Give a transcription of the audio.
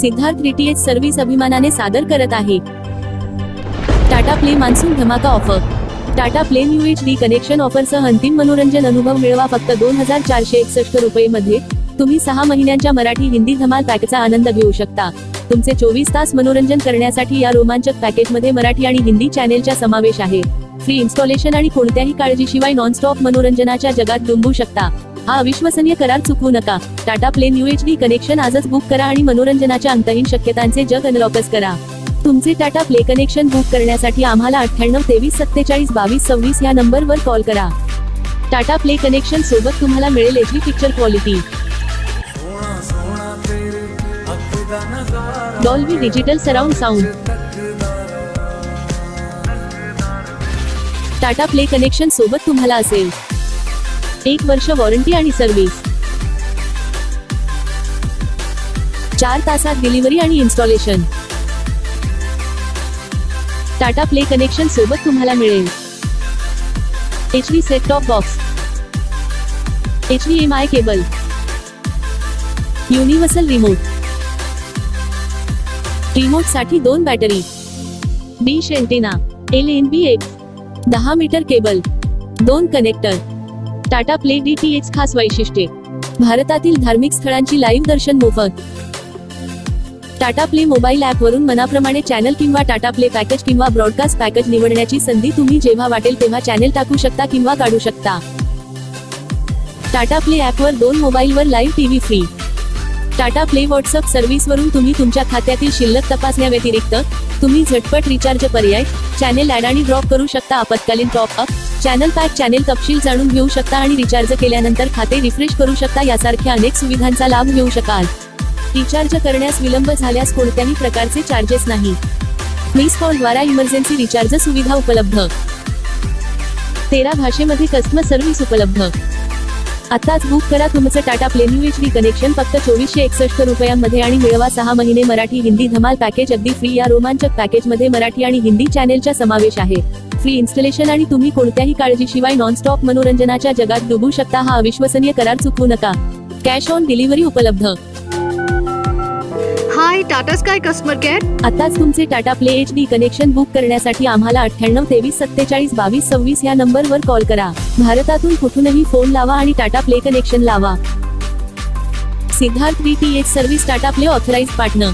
Siddharth DTH service अभिमानाने सादर करत आहे. टाटा प्ले मान्सून धमाका offer. Tata play new H D connection ऑफरसह अंतिम मनोरंजन अनुभव मिळवा फक्त दोन हजार चारशे एकसष्ट रुपये मध्ये तुम्ही सहा महिन्यांच्या मराठी हिंदी धमाल पॅकचा आनंद घेऊ शकता. तुमचे चोवीस तास मनोरंजन करण्यासाठी या रोमांचक पॅकेजमध्ये मराठी आणि हिंदी चॅनेलचा समावेश आहे. फ्री इन्स्टॉलेशन आणि कोणत्याही काळजीशिवाय नॉनस्टॉप मनोरंजनाच्या जगात डुंबू शकता. हा अविश्वसनीय करार चुकवू नका. Tata play new H D connection आजच बुक करा आणि मनोरंजनाच्या अंतहीन शक्यतांचे जग अनलॉकच करा. तुमचे टाटा प्ले कनेक्शन बुक करण्यासाठी आम्हाला अठ्ठ्याण्णव तेवीस सत्तेचाळीस बावीस सव्वीस या नंबरवर कॉल करा. टाटा प्ले कनेक्शन सोबत तुम्हाला मिळेल H picture quality. Dolby digital surround sound Tata play connection सोबत तुम्हाला असेल. एक वर्ष वॉरंटी आणि सर्व्हिस. चार तासात डिलिव्हरी आणि इन्स्टॉलेशन. टाटा प्ले कनेक्शन सोबत तुम्हाला मिळेल. H D set top box H D M I cable universal remote रिमोटसाठी दोन battery dish antenna L N B एक दहा मीटर केबल दोन connector Tata play D T H खास वैशिष्ट्ये. भारतातील धार्मिक स्थळांची लाईव्ह दर्शन मोफत. टाटा प्ले मोबाईल ऍप वरून मनाप्रमाणे चॅनल किंवा टाटा प्ले पॅकेज किंवा ब्रॉडकास्ट पॅकेज निवडण्याची संधी तुम्ही जेव्हा वाटेल तेव्हा चॅनेल टाकू शकता किंवा काढू शकता. टाटा प्ले ऍपवर दोन मोबाईल वर live TV free Tata play WhatsApp सर्व्हिसवरून तुम्ही तुमच्या खात्यातील शिल्लक तपासण्याव्यतिरिक्त तुम्ही झटपट रिचार्ज पर्याय चॅनेल ऍड आणि ड्रॉप करू शकता आपत्कालीन top up channel pack channel तपशील जाणून घेऊ शकता आणि रिचार्ज केल्यानंतर खाते रिफ्रेश करू शकता यासारख्या अनेक सुविधांचा लाभ घेऊ शकाल. रिचार्ज करण्यास विलंब झाल्यास कोणत्याही प्रकारचे चार्जेस नाही. मिस कॉल द्वारा इमर्जन्सी रिचार्ज सुविधा उपलब्ध. तेरा भाषेमध्ये कस्टमर सर्व्हिस उपलब्ध. आताच बुक करा तुमचं Tata play new H D connection फक्त चोवीसशे एकसष्ट रुपयांमध्ये आणि मिळवा सहा महिने मराठी हिंदी धमाल पॅकेज अगदी फ्री या रोमांचक पॅकेजमध्ये मराठी आणि हिंदी चॅनेलचा समावेश आहे. फ्री इन्स्टॉलेशन आणि तुम्ही कोणत्याही काळजीशिवाय नॉनस्टॉप मनोरंजनाच्या जगात डुबू शकता हा अविश्वसनीय करार चुकवू नका. कॅश ऑन डिलिव्हरी उपलब्ध. Hi Tata Sky customer care आताच तुमचे Tata play H D connection book करण्यासाठी आम्हाला अठ्ठ्याण्णव तेवीस सत्तेचाळीस बावीस सव्वीस या नंबरवर कॉल करा. भारतातून कुठूनही फोन लावा आणि टाटा प्ले कनेक्शन लावा. Siddharth D T H service Tata play authorise partner